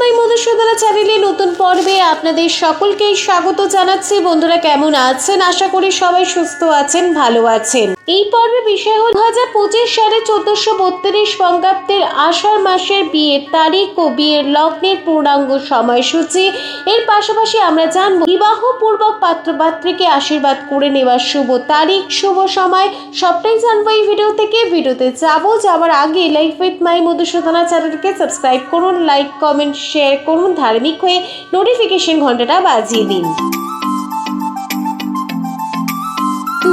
মাই চ্যানেলে নতুন পর্বে আপনাদের সকলকেই স্বাগত জানাচ্ছি। বন্ধুরা কেমন আছেন? আশা করি সবাই সুস্থ আছেন, ভালো আছেন। এই পর্বে বিষয় হল দু সালে চোদ্দশো বত্রিশ বঙ্গাব্দের আষাঢ় মাসের বিয়ের তারিখ ও বিয়ের লগ্নের পূর্ণাঙ্গ সময়সূচি। এর পাশাপাশি আমরা জানব বিবাহ পূর্বক পাত্রপাত্রীকে আশীর্বাদ করে নেওয়ার শুভ তারিখ, শুভ সময়, সবটাই জানব এই ভিডিও থেকে। ভিডিওতে যাব, যাওয়ার আগে লাইফ উইথ মাই মধুসূদনা চ্যানেলকে সাবস্ক্রাইব করুন লাইক কমেন্ট শেয়ার করুন, ধার্মিক হয়ে নোটিফিকেশন ঘন্টাটা বাজিয়ে দিন।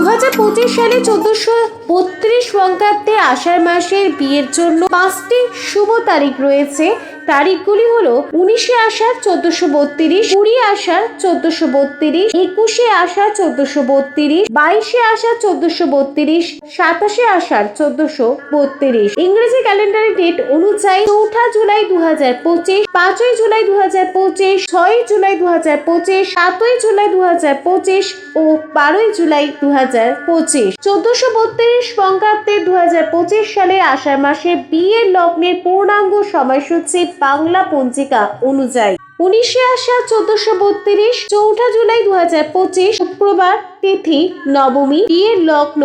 হাজার পঁচিশ সালে চোদ্দশো বত্রিশ বঙ্গাব্দে আষাঢ় মাসের বিয়ের জন্য পাঁচটি শুভ তারিখ রয়েছে। তারিখগুলি হলো উনিশে আষাঢ় চোদ্দশো বত্রিশ, কুড়ি আষাঢ় চোদ্দশো বত্রিশ, একুশে আষাঢ় চোদ্দশো বত্রিশ, বাইশে আষাঢ় চোদ্দশো বত্রিশ, সাতাশে আষাঢ় চোদ্দশো বত্রিশ। ইংরেজি ক্যালেন্ডারের ডেট অনুযায়ী চৌঠা জুলাই দু হাজার পঁচিশ, পাঁচই জুলাই দু হাজার পঁচিশ, ছয়ই জুলাই দু হাজার পঁচিশ, সাতই জুলাই দু হাজার পঁচিশ ও বারোই জুলাই দু হাজার পঁচিশ। চোদ্দশো বত্রিশ বঙ্গাব্দে দু হাজার পঁচিশ সালে আষাঢ় মাসে বিয়ের লগ্নের পূর্ণাঙ্গ সময়সূচি বাংলা পঞ্জিকা অনুযায়ী। উনিশে আষাঢ় চোদ্দশো বত্রিশ, চৌঠা জুলাই দু হাজার পঁচিশ, শুক্রবার তিথি নবমী, বিয়ের লগ্ন,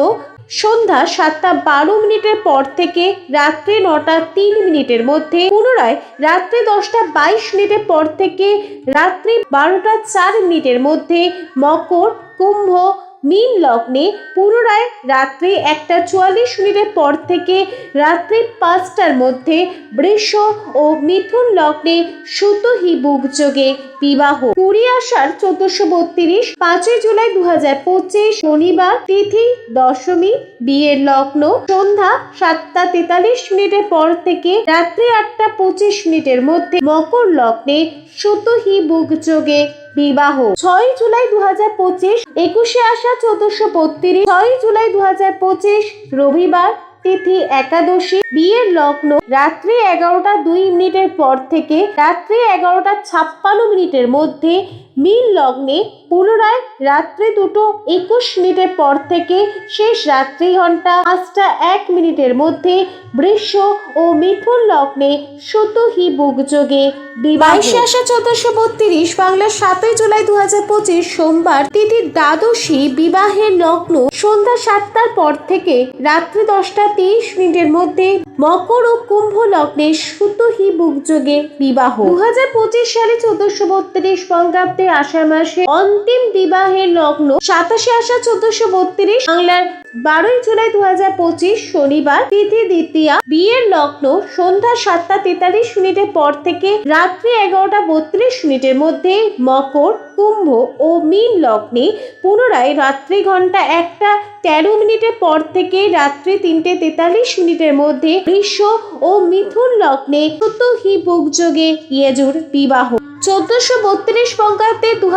সন্ধ্যা সাতটা বারো মিনিটের পর থেকে রাত্রি নটা তিন মিনিটের মধ্যে, পুনরায় রাত্রি দশটা বাইশ মিনিটের পর থেকে রাত্রি বারোটা চার মিনিটের মধ্যে মকর, কুম্ভ মীন লগ্নে পুনরায় রাত্রি একটা চুয়াল্লিশ মিনিটের পর থেকে রাত্রি পাঁচটার মধ্যে বৃষ ও মিথুন লগ্নে সুতহি বুক যোগে বিবাহ। কুড়ি আষাঢ় চোদ্দশো বত্রিশ, পাঁচই জুলাই দু হাজার পঁচিশ, শনিবার তিথি দশমী, বিয়ের লগ্ন, সন্ধ্যা সাতটা তেতাল্লিশ মিনিটের পর থেকে রাত্রি আটটা পঁচিশ মিনিটের মধ্যে মকর লগ্নে সুতহি বুক যোগে বিবাহ। ছয় জুলাই দু হাজার পঁচিশ, একুশে আসা চতুর্শো বত্রিশ ছয় জুলাই দু হাজার পঁচিশ, রবিবার তিথি একাদশী, বিয়ের লগ্ন রাত্রি এগারোটা দুই মিনিটের পর থেকে রাত্রি এগারোটা ছাপ্পান্ন মিনিটের মধ্যে মিল লগ্নে পুনরায় রাত্রি দুটো একুশ মিনিটের পর থেকে শেষ রাত্রি ঘণ্টা পাঁচটা এক মিনিটের মধ্যে বৃষ ও মিথুন লগ্নে সুতহি বুকযোগে বাইশে আসা চোদ্দশো বত্রিশ বাংলার সাতই জুলাই দু হাজার পঁচিশ সোমবার তিথি দ্বাদশী বিবাহের লগ্ন সন্ধ্যা সাতটার পর থেকে রাত্রি দশটা তেইশ মিনিটের মধ্যে মকর ও কুম্ভ লগ্নে সুতহি বুকযোগে বিবাহ। দু হাজার পঁচিশ সালে চোদ্দশো বত্রিশ বঙ্গাব্দে আষাঢ় মাসে অন্তিম বিবাহের লগ্ন সাতাশে আসা চোদ্দশো বত্রিশ বাংলার বারোই জুলাই দু হাজার পঁচিশ শনিবার তিথি দ্বিতীয়া। বিয়ের লগ্ন সন্ধ্যা সাতটা তেতাল্লিশ মিনিটের পর থেকে রাত্রি এগারোটা বত্রিশ মিনিটের মধ্যে মকর, কুম্ভ ও মীন লগ্নে পুনরায় রাত্রি ঘণ্টা একটা তেরো মিনিটের পর থেকে রাত্রি তিনটে তেতাল্লিশ মিনিটের মধ্যে বৃষ ও মিথুন লগ্নে সুতহি বুকযোগে ইয়েজুর বিবাহ। চোদ্দশো বত্রিশ বঙ্গাব্দে দু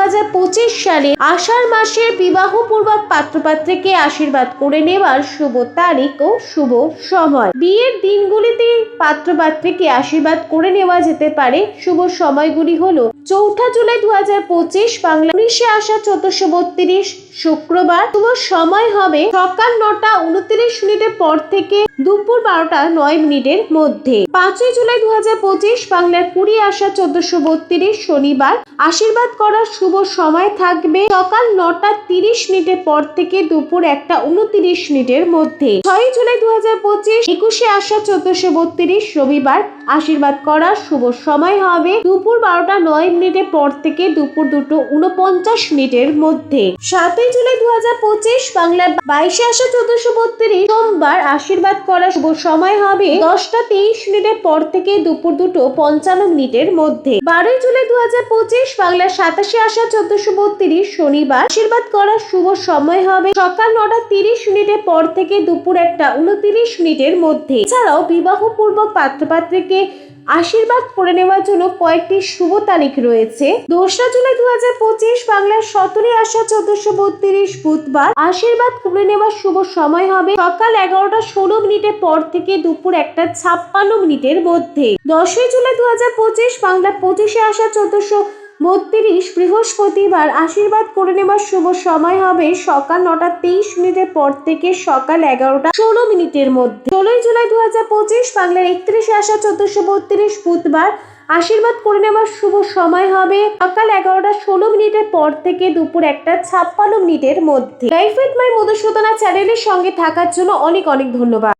সালে আষাঢ় মাসের বিবাহ পূর্বক পাত্রপাত্রীকে আশীর্বাদ করে নেওয়ার শুভ তারিখ ও শুভ সময়। বিয়ের দিনগুলিতে পাত্রপাত্রীকে আশীর্বাদ করে নেওয়া যেতে পারে। শুভ সময়গুলি হলো চৌঠা জুলাই দু হাজার পঁচিশ বাংলা উনিশে আসা চোদ্দশো বত্রিশ শুক্রবার শুভ সময় হবে সকাল নটা উনত্রিশ মিনিটের পর থেকে দুপুর বারোটা নয় মিনিটের মধ্যে। পাঁচই জুলাই দু হাজার পঁচিশ বাংলার কুড়ি আসা চোদ্দশো বত্রিশ শনিবার। আশীর্বাদ করার শুভ সময় থাকবে সকাল নটা তিরিশ মিনিটের পর থেকে দুপুর একটা উনত্রিশ মিনিটের মধ্যে। ছয় জুলাই দু হাজার পঁচিশ একুশে আসা চোদ্দশো বত্রিশ রবিবার। আশীর্বাদ করার শুভ সময় হবে দুপুর বারোটা নয় মিনিটের পর থেকে দুপুর দুটো উনপঞ্চাশ মিনিটের মধ্যে। সাতই জুলাই দু হাজার পঁচিশ বাংলার বাইশে আসা চোদ্দশো বত্রিশ সোমবার আশীর্বাদ করার শুভ সময় হবে দশটা তেইশ মিনিটের পর থেকে দুপুর দুটো পঞ্চান্ন মিনিটের মধ্যে। বারোই জুলাই দু হাজার পঁচিশ বাংলার সাতাশে আসা চোদ্দশো বত্রিশ শনিবার আশীর্বাদ করার শুভ সময় হবে সকাল নটা তিরিশ মিনিটের পর থেকে দুপুর একটা উনত্রিশ মিনিটের মধ্যে। এছাড়াও বিবাহ পূর্বক পাত্রপাত্রীকে আশীর্বাদ করে নেওয়ার জন্য কয়েকটি শুভ তারিখ রয়েছে। দোসরা জুলাই দু হাজার পঁচিশ, বাংলার সতেরোই আসা চোদ্দশো বত্রিশ বুধবার আশীর্বাদ করে নেওয়ার শুভ সময় হবে সকাল এগারোটা ষোলো মিনিটের পর থেকে দুপুর একটা ছাপ্পান্ন মিনিটের মধ্যে। দশই জুলাই দু হাজার পঁচিশ, বাংলার পঁচিশে আসা চোদ্দশো বত্রিশ, বৃহস্পতিবার আশীর্বাদ করে নেবার শুভ সময় হবে সকাল নটা তেইশ মিনিটের পর থেকে সকাল এগারোটা ষোলো মিনিটের মধ্যে। ষোলোই জুলাই দু হাজার পঁচিশ, বাংলার একত্রিশে আসা চোদ্দশো বত্রিশ বুধবার আশীর্বাদ করে নেওয়ার শুভ সময় হবে সকাল এগারোটা ষোলো মিনিটের পর থেকে দুপুর একটা ছাপ্পান্ন মিনিটের মধ্যে। লাইফ উইথ মাই মধুসূদনা চ্যানেলের সঙ্গে থাকার জন্য অনেক অনেক ধন্যবাদ।